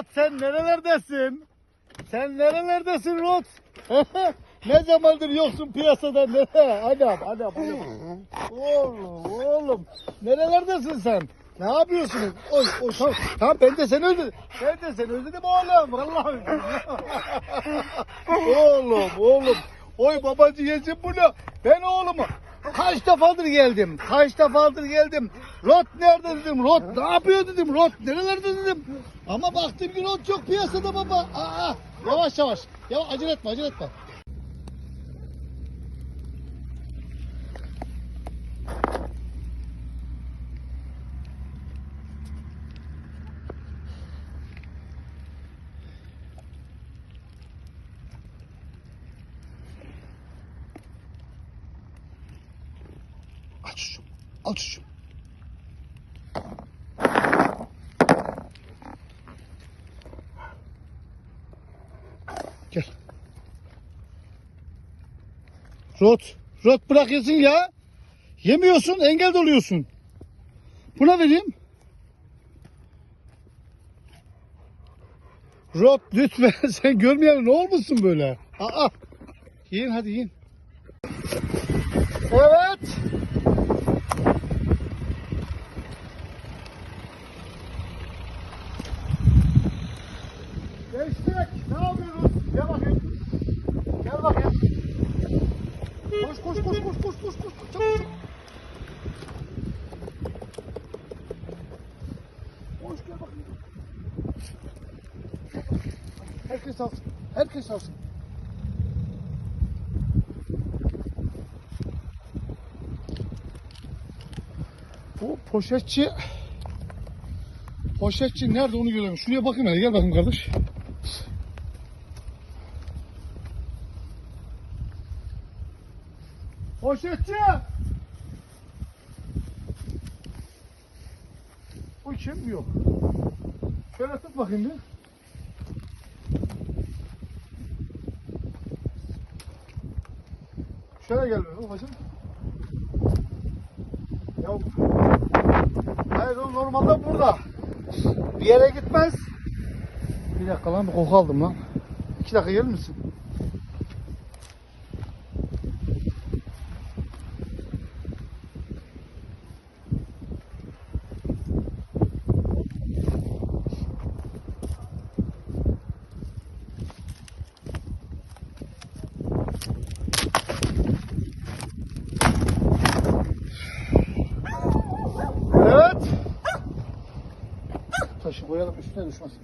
Rot sen nerelerdesin? Sen nerelerdesin Rot? ne zamandır yoksun piyasada? Adam, adam. Oğlum, oğlum. Nerelerdesin sen? Ne yapıyorsun? Oy, oy, tamam, tamam ben de seni özledim. Ben de seni özledim oğlum. Vallahi oğlum, oğlum. Oy babacı yesin bunu. Ben oğlumu kaç defadır geldim. Kaç defadır geldim. Rot nerede dedim. Rot ne yapıyor dedim. Rot nerelerde dedim. Ama baktım ki Rot yok piyasada baba. Aa, yavaş yavaş. Ya acele etme acele etme. Çocuğum. Al çocuğum. Gel. Rot. Rot bırak ya. Yemiyorsun engel oluyorsun. Buna vereyim. Rot lütfen sen görmeyen ne olmuşsun böyle? Aa. Yiyin hadi yiyin. Evet. Geçtik. Ne yapıyoruz? Gel bakayım. Gel bakayım. Koş koş koş koş koş koş. Çabuk çabuk. Koş gel bakayım. Herkes alsın. Herkes alsın. Bu poşetçi Poşetçi nerede onu görüyorum. Şuraya bakayım hele. Gel bakayım kardeş. Poşetçi! Bu kim? Yok. Şöyle tut bakayım bir. Şöyle gel be babacığım. Ya Hayır o normalde burada. Bir yere gitmez. Bir dakika lan bir koku aldım lan. İki dakika gelir misin? Evet. Taşı koyalım üstüne düşmesin.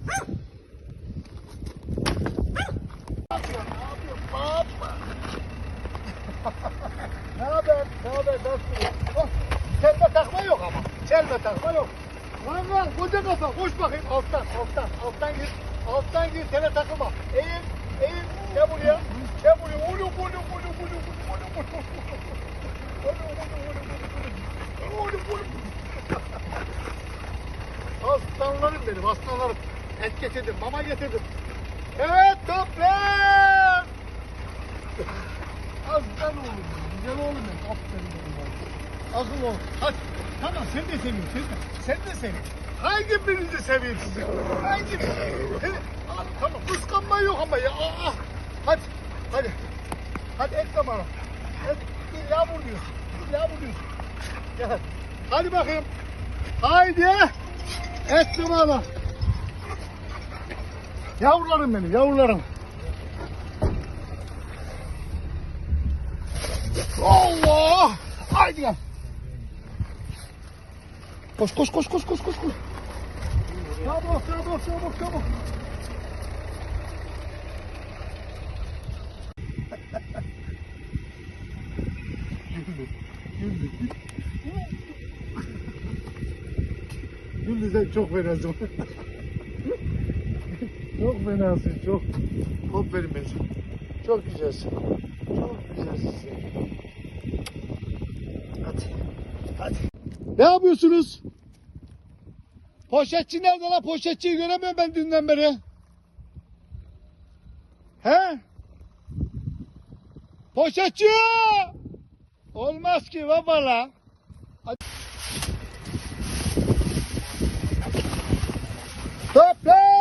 Benim aslanlarım. Et getirdim, mama getirdim. Evet toplar. Aslan oğlum, güzel oğlum benim. Aferin oğlum. Akıl oğlum. Hadi. Tamam sen de seviyorum. Sen de, sen de seveyim. Hangi birinizi seveyim sizi? Hangi? Abi, tamam kıskanma yok ama ya. Aa, hadi. Hadi. Hadi et zamanı. Et. İlla vuruyorsun. İlla vuruyorsun. Gel. Hadi bakayım. Haydi. Et zamanı. Yavrularım benim, yavrularım. Allah! Haydi gel. Koş koş koş koş koş koş koş. Çabuk çabuk çabuk çabuk. Güldü. Güldü. Güldü sen çok fenasın. çok fenasın çok. Aferin benim. Çok güzelsin. Çok güzelsin. Hadi. Hadi. Ne yapıyorsunuz? Poşetçi nerede lan? Poşetçiyi göremiyorum ben dünden beri. He? Poşetçi! Olmaz ki baba. Hadi. Top!